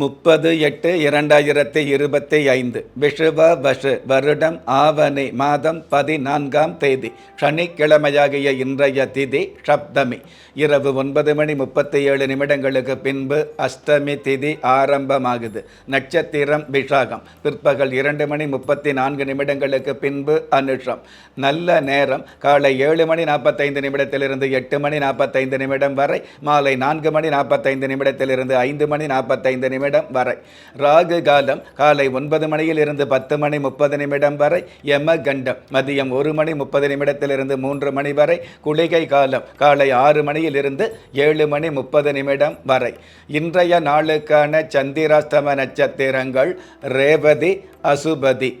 முப்பது எட்டு இரண்டாயிரத்தி இருபத்தி ஐந்து விஷுவ வஷு வருடம் ஆவணி மாதம் பதினான்காம் தேதி சனிக்கிழமையாகிய இன்றைய திதி சப்தமி. இரவு ஒன்பது மணி முப்பத்தி ஏழு நிமிடங்களுக்கு பின்பு அஷ்டமி திதி ஆரம்பமாகுது. நட்சத்திரம் விஷாகம் பிற்பகல் இரண்டு மணி முப்பத்தி நான்கு நிமிடங்களுக்கு பின்பு அனுஷம். நல்ல நேரம். காலை ஏழு மணி நாற்பத்தைந்து நிமிடத்திலிருந்து எட்டு மணி நாற்பத்தைந்து நிமிடம் வரை மாலை நான்கு மணி நாற்பத்தைந்து நிமிடத்திலிருந்து ஐந்து மணி நாற்பத்தைந்து நிமிடம் வரை. ராகு காலம் காலை ஒன்பது மணியில் இருந்து பத்து மணி முப்பது நிமிடம் வரை. யம கண்டம் மதியம் ஒரு மணி முப்பது நிமிடத்திலிருந்து மூன்று மணி வரை. குளிகை காலம் காலை ஆறு மணியில் இருந்து ஏழு மணி முப்பது நிமிடம் வரை. இன்றைய நாளுக்கான சந்திராஷ்டம நட்சத்திரங்கள் ரேவதி அசுபதி.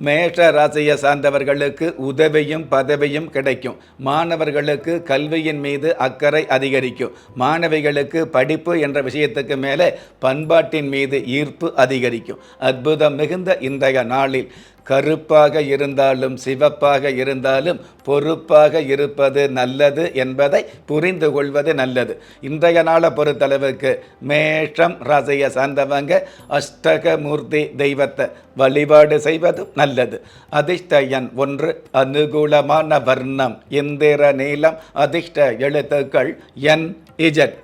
மேஷ ராசியை சார்ந்தவர்களுக்கு உதவியும் பதவியும் கிடைக்கும். மாணவர்களுக்கு கல்வியின் மீது அக்கறை அதிகரிக்கும். மாணவிகளுக்கு படிப்பு என்ற விஷயத்துக்கு மேலே பண்பாட்டின் மீது ஈர்ப்பு அதிகரிக்கும். அற்புதம் மிகுந்த இன்றைய நாளில் கருப்பாக இருந்தாலும் சிவப்பாக இருந்தாலும் பொறுப்பாக இருப்பது நல்லது என்பதை புரிந்து கொள்வது நல்லது. இன்றைய நாளை பொறுத்தளவுக்கு மேஷம் ராசியை சார்ந்தவங்க அஷ்டகமூர்த்தி தெய்வத்தை வழிபாடு செய்வதும் நல்லது. அதிர்ஷ்ட எண் ஒன்று அனுகூலமான வர்ணம் இந்திர நீளம் அதிர்ஷ்ட எழுத்துக்கள் என் இஜட்.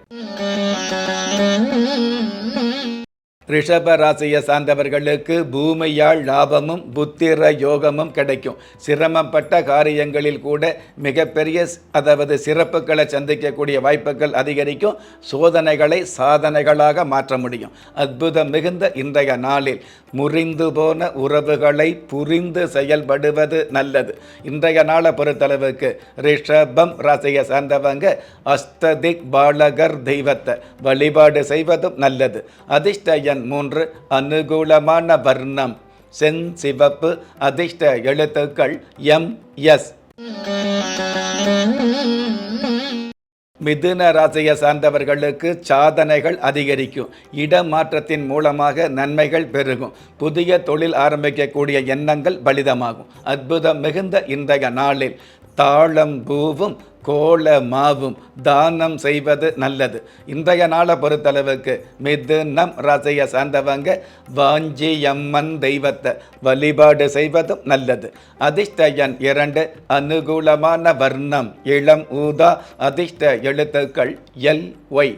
ரிஷப ராசியை சார்ந்தவர்களுக்கு பூமியால் லாபமும் புத்திர யோகமும் கிடைக்கும். சிரமப்பட்ட காரியங்களில் கூட மிகப்பெரிய அதாவது சிறப்புகளை சந்திக்கக்கூடிய வாய்ப்புகள் அதிகரிக்கும். சோதனைகளை சாதனைகளாக மாற்ற முடியும். அற்புதம் மிகுந்த இன்றைய நாளில் முறிந்து போன உறவுகளை புரிந்து செயல்படுவது நல்லது. இன்றைய நாளை பொறுத்தளவுக்கு ரிஷபம் ராசியை சார்ந்தவங்க அஸ்ததிக் பாலகர் தெய்வத்தை வழிபாடு செய்வதும் நல்லது. அதிர்ஷ்ட எண் மூன்று அனுகூலமான வர்ணம். சென் சிவப்பு அதிர்ஷ்ட எழுத்துக்கள் எம் எஸ். மிதுன ராசியை சார்ந்தவர்களுக்கு சாதனைகள் அதிகரிக்கும். இடமாற்றத்தின் மூலமாக நன்மைகள் பெருகும். புதிய தொழில் ஆரம்பிக்கக்கூடிய எண்ணங்கள் பலிதமாகும். அற்புதம் மிகுந்த இன்றைய நாளில் தாளம் பூவும் கோல மாவும் தானம் செய்வது நல்லது. இன்றைய நாளை பொறுத்தளவுக்கு மிதுனம் ராசியை சார்ந்தவங்க வாஞ்சியம்மன் தெய்வத்தை வழிபாடு செய்வதும் நல்லது. அதிர்ஷ்ட எண் இரண்டு அனுகூலமான வர்ணம் இளம் ஊதா அதிர்ஷ்ட எழுத்துக்கள் எல் ஒய்.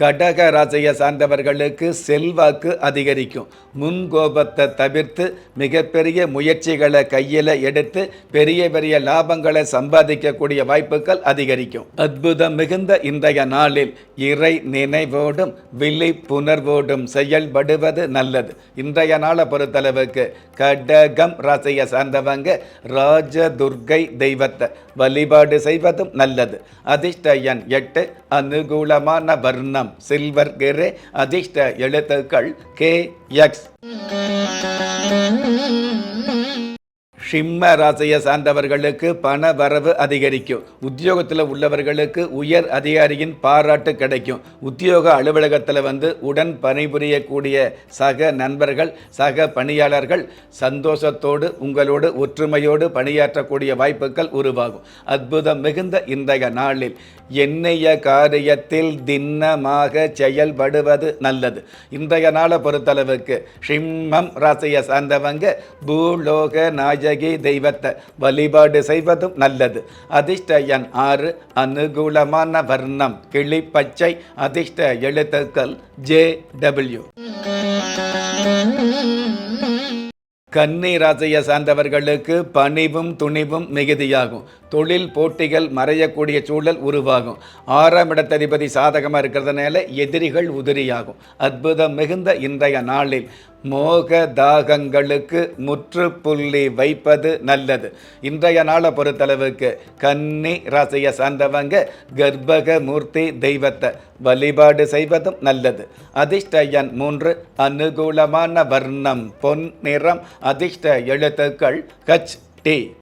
கடக ராசியை சார்ந்தவர்களுக்கு செல்வாக்கு அதிகரிக்கும். முன்கோபத்தை தவிர்த்து மிகப்பெரிய முயற்சிகளை கையில் எடுத்து பெரிய பெரிய லாபங்களை சம்பாதிக்கக்கூடிய வாய்ப்புகள் அதிகரிக்கும். அற்புதம் மிகுந்த இன்றைய நாளில் இறை நினைவோடும் விழிப்புணர்வோடும் செயல்படுவது நல்லது. இன்றைய நாளை பொறுத்தளவுக்கு கடகம் ராசியை சார்ந்தவங்க ராஜதுர்கை தெய்வத்தை வழிபாடு செய்வதும் நல்லது. அதிர்ஷ்ட எண் எட்டு அனுகூலமான வர்ணம். சில்வர் கிரே அதிர்ஷ்ட எழுத்துக்கள் கே எக்ஸ். சிம்ம ராசியை சார்ந்தவர்களுக்கு பண வரவு அதிகரிக்கும். உத்தியோகத்தில் உள்ளவர்களுக்கு உயர் அதிகாரியின் பாராட்டு கிடைக்கும். உத்தியோக அலுவலகத்தில் வந்து உடன் பணிபுரியக்கூடிய சக நண்பர்கள் சக பணியாளர்கள் சந்தோஷத்தோடு உங்களோடு ஒற்றுமையோடு பணியாற்றக்கூடிய வாய்ப்புகள் உருவாகும். அற்புதம் மிகுந்த இன்றைய நாளில் எண்ணிய காரியத்தில் திண்ணமாக செயல்படுவது நல்லது. இன்றைய நாளை பொறுத்தளவுக்கு சிம்மம் ராசியை சார்ந்தவங்க பூலோக நாயகி தெய்வத்தை வழிபாடு செய்வதும் நல்லது. அதிர்ஷ்ட எண் ஆறு அனுகூலமான வர்ணம் கிளிப்பச்சை அதிர்ஷ்ட எழுத்துக்கள் ஜே டபிள்யூ. கன்னி ராசியை சார்ந்தவர்களுக்கு பணிவும் துணிவும் மிகுதியாகும். தொழில் போட்டிகள் மறையக்கூடிய சூழல் உருவாகும். ஆறாம் இடத்ததிபதி சாதகமாக இருக்கிறதுனால எதிரிகள் உதிரியாகும். அற்புதம் மிகுந்த இன்றைய நாளில் மோக தாகங்களுக்கு முற்றுப்புள்ளி வைப்பது நல்லது. இன்றைய நாளை பொறுத்தளவுக்கு கன்னி ராசியை சார்ந்தவங்க கர்ப்பக மூர்த்தி தெய்வத்தை வழிபாடு செய்வதும் நல்லது. அதிர்ஷ்ட எண் மூன்று அனுகூலமான வர்ணம் பொன் நிறம் அதிர்ஷ்ட எழுத்துக்கள் கச் டி.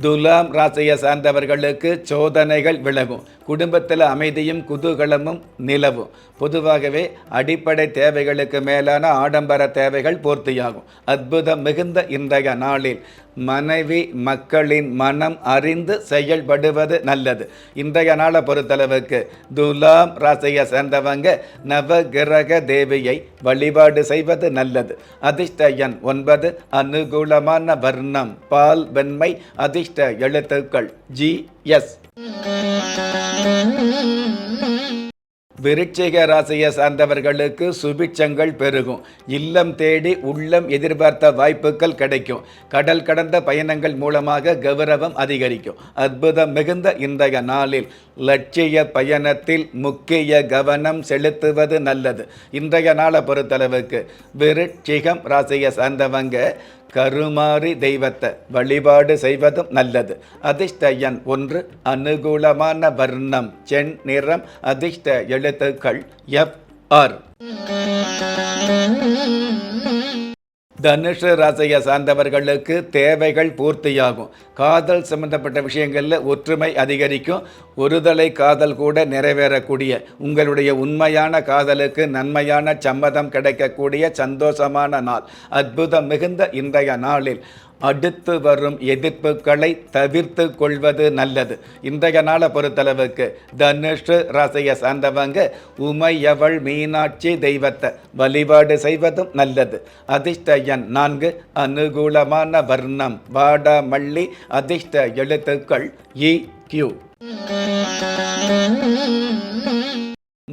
துலாம் ராசியை சார்ந்தவர்களுக்கு சோதனைகள் விலகும். குடும்பத்தில் அமைதியும் குதூகலமும் நிலவும். பொதுவாகவே அடிப்படை தேவைகளுக்கு மேலான ஆடம்பர தேவைகள் பூர்த்தியாகும். அற்புதம் மிகுந்த இன்றைய நாளில். மனைவி மக்களின் மனம் அறிந்து செயல்படுவது நல்லது. இன்றைய நாளை பொறுத்தளவுக்கு துலாம் ராசியை சேர்ந்தவங்க நவகிரக தேவியை வழிபாடு செய்வது நல்லது. அதிர்ஷ்ட எண் ஒன்பது அனுகூலமான வர்ணம் பால் வெண்மை அதிர்ஷ்ட எழுத்துக்கள் ஜி எஸ். விருச்சிக ராசியை சார்ந்தவர்களுக்கு சுபிட்சங்கள் பெருகும். இல்லம் தேடி உள்ளம் எதிர்பார்த்த வாய்ப்புகள் கிடைக்கும். கடல் கடந்த பயணங்கள் மூலமாக கௌரவம் அதிகரிக்கும். அற்புதம் மிகுந்த இன்றைய நாளில் லட்சிய பயணத்தில் முக்கிய கவனம் செலுத்துவது நல்லது. இன்றைய நாளை பொறுத்தளவுக்கு விருட்சிகம் ராசியை சார்ந்தவங்க கருமாறி தெய்வத்தை வழிபாடு செய்வதும் நல்லது. அதிர்ஷ்ட எண் ஒன்று அனுகூலமான வர்ணம் சென் நிறம் அதிர்ஷ்ட எழுத்துக்கள் எஃப் ஆர். தனுஷ ராசியை சார்ந்தவர்களுக்கு தேவைகள் பூர்த்தியாகும். காதல் சம்பந்தப்பட்ட விஷயங்களில் ஒற்றுமை அதிகரிக்கும். ஒருதலை காதல் கூட நிறைவேறக்கூடிய உங்களுடைய உண்மையான காதலுக்கு நன்மையான சம்மதம் கிடைக்கக்கூடிய சந்தோஷமான நாள் அற்புதம் மிகுந்த இன்றைய நாளில். அடுத்து வரும் எதிர்ப்புகளை தவிர்த்து கொள்வது நல்லது. இன்றைய நாளை பொறுத்தளவுக்கு தனுஷ் ராசியை சார்ந்தவங்க உமையவள் மீனாட்சி தெய்வத்தை வழிபாடு செய்வதும் நல்லது. அதிர்ஷ்ட எண் நான்கு அனுகூலமான வர்ணம் வாடாமல்லி அதிர்ஷ்ட எழுத்துக்கள் இ கியூ.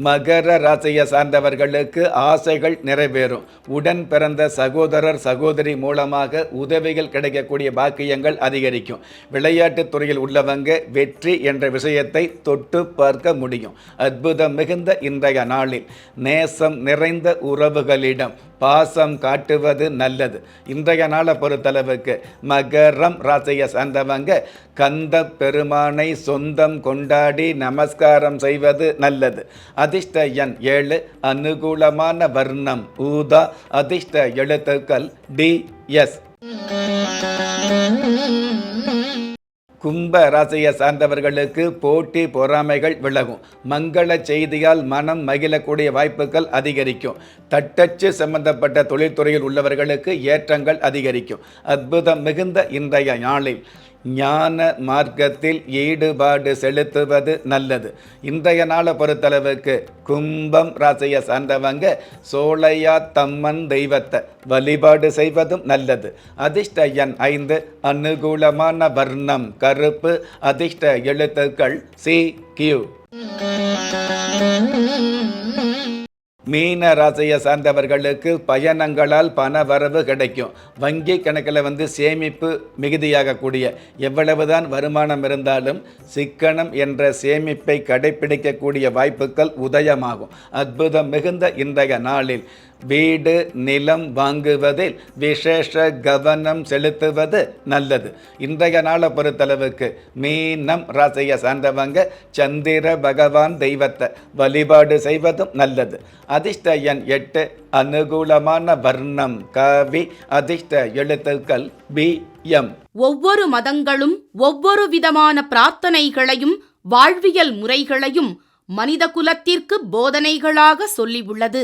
மகர ராசியை சார்ந்தவர்களுக்கு ஆசைகள் நிறைவேறும். உடன் பிறந்த சகோதரர் சகோதரி மூலமாக உதவிகள் கிடைக்கக்கூடிய பாக்கியங்கள் அதிகரிக்கும். விளையாட்டுத் துறையில் உள்ளவங்க வெற்றி என்ற விஷயத்தை தொட்டு பார்க்க முடியும். அற்புதம் மிகுந்த இன்றைய நாளில் நேசம் நிறைந்த உறவுகளிடம் பாசம் காட்டுவது நல்லது. இன்றைய நாளை பொறுத்தளவுக்கு மகரம் ராசியை சார்ந்தவங்க கந்த பெருமானை சொந்தம் கொண்டாடி நமஸ்காரம் செய்வது நல்லது. அதிர்ஷ்ட எண் ஏழு அனுகூலமான வர்ணம் ஊதா. அதிர்ஷ்ட எழுத்துக்கள் டி எஸ். கும்ப ராசியை சார்ந்தவர்களுக்கு போட்டி பொறாமைகள் விலகும். மங்கள செய்தியால் மனம் மகிழக்கூடிய வாய்ப்புகள் அதிகரிக்கும். தட்டச்சு சம்பந்தப்பட்ட தொழில்துறையில் உள்ளவர்களுக்கு ஏற்றங்கள் அதிகரிக்கும். அற்புதம் மிகுந்த இன்றைய நாளில். ஞான மார்க்கத்தில் ஈடுபாடு செலுத்துவது நல்லது. இன்றைய நாளை பொறுத்தளவுக்கு கும்பம் ராசியை சார்ந்தவங்க சோழையா தம்மன் தெய்வத்தை வழிபாடு செய்வதும் நல்லது. அதிர்ஷ்ட எண் ஐந்து அனுகூலமான வர்ணம் கருப்பு அதிர்ஷ்ட எழுத்துக்கள் சி கியூ மீன ராசியை சார்ந்தவர்களுக்கு பயணங்களால் பண வரவு கிடைக்கும். வங்கி கணக்கில் வந்து சேமிப்பு மிகுதியாகக்கூடிய எவ்வளவுதான் வருமானம் இருந்தாலும் சிக்கனம் என்ற சேமிப்பை கடைபிடிக்கக்கூடிய வாய்ப்புகள் உதயமாகும். அற்புதம் மிகுந்த இன்றைய நாளில் வீடு நிலம் வாங்குவதில் விசேஷ கவனம் செலுத்துவது நல்லது. இன்றைய நாளை பொறுத்தளவுக்கு மீனம் ராசியை சார்ந்தவங்க சந்திர பகவான் தெய்வத்தை வழிபாடு செய்வதும் நல்லது. அதிர்ஷ்ட எண் எட்டு அனுகூலமான வர்ணம் கவி அதிர்ஷ்ட எழுத்துக்கள் பி எம் ஒவ்வொரு மதங்களும் ஒவ்வொரு விதமான பிரார்த்தனைகளையும் வாழ்வியல் முறைகளையும் மனித குலத்திற்கு போதனைகளாக சொல்லியுள்ளது.